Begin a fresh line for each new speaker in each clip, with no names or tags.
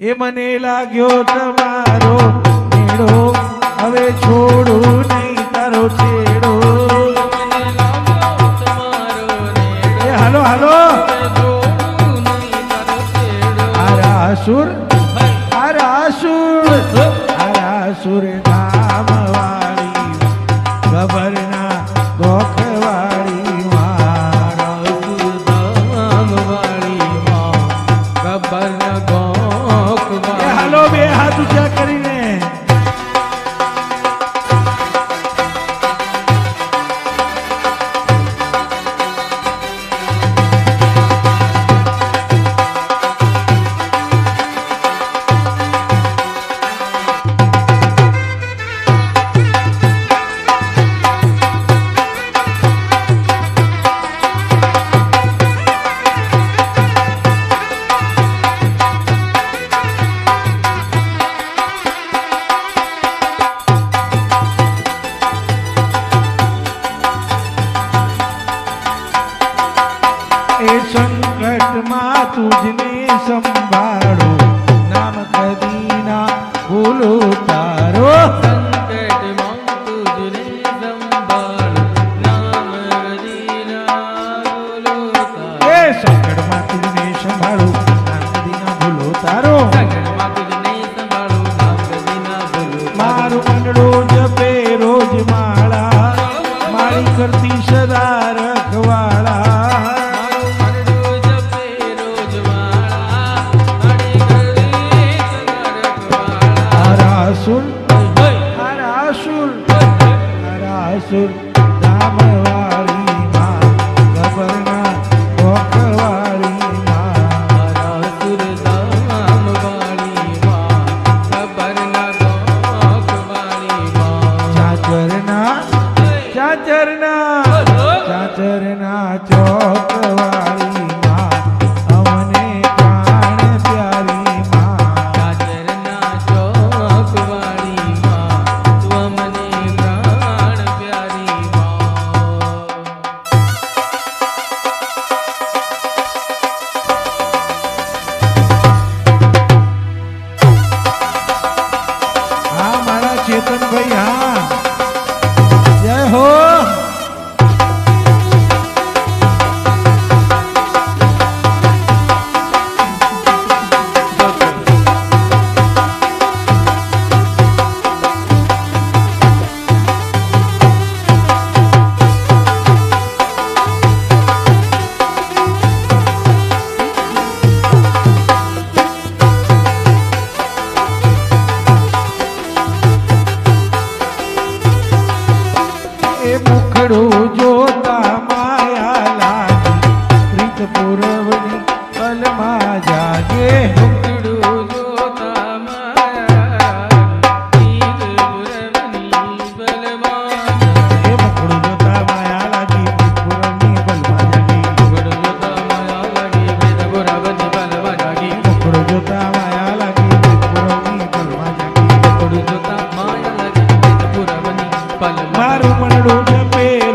એ મને લાગ્યો તમારો મેળો. હવે છોડું નહીં, તારો છેડો. હાલો હાલો. આરાસુર આરાસુર આરાસુર ધામવાળી ગબરના ગોખ
ગબરના
તુજા
કરી
આસુર
હારા આસુર
હારા આસુર ધામવાળી માં ગબરના
ગોકળવાળી
ચાચરના ચાચરના ચાચરના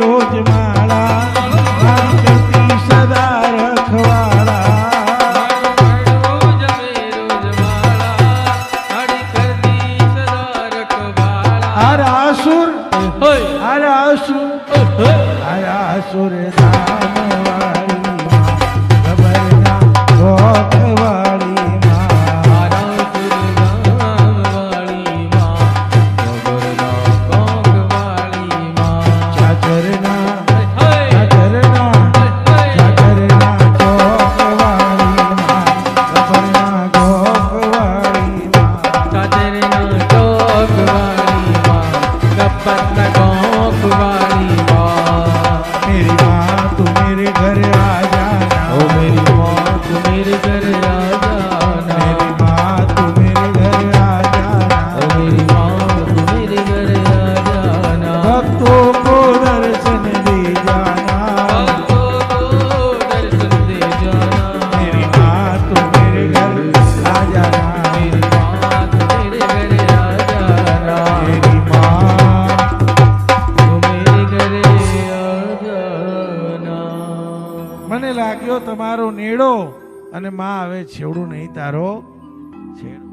રોજ માળા શાંતિ સદા રખવાળા. અરે
આસુર અરે આસુર અરે આસુર
મને લાગ્યો તમારો નેડો અને માં હવે છેવડું નહીં તારો છેડો.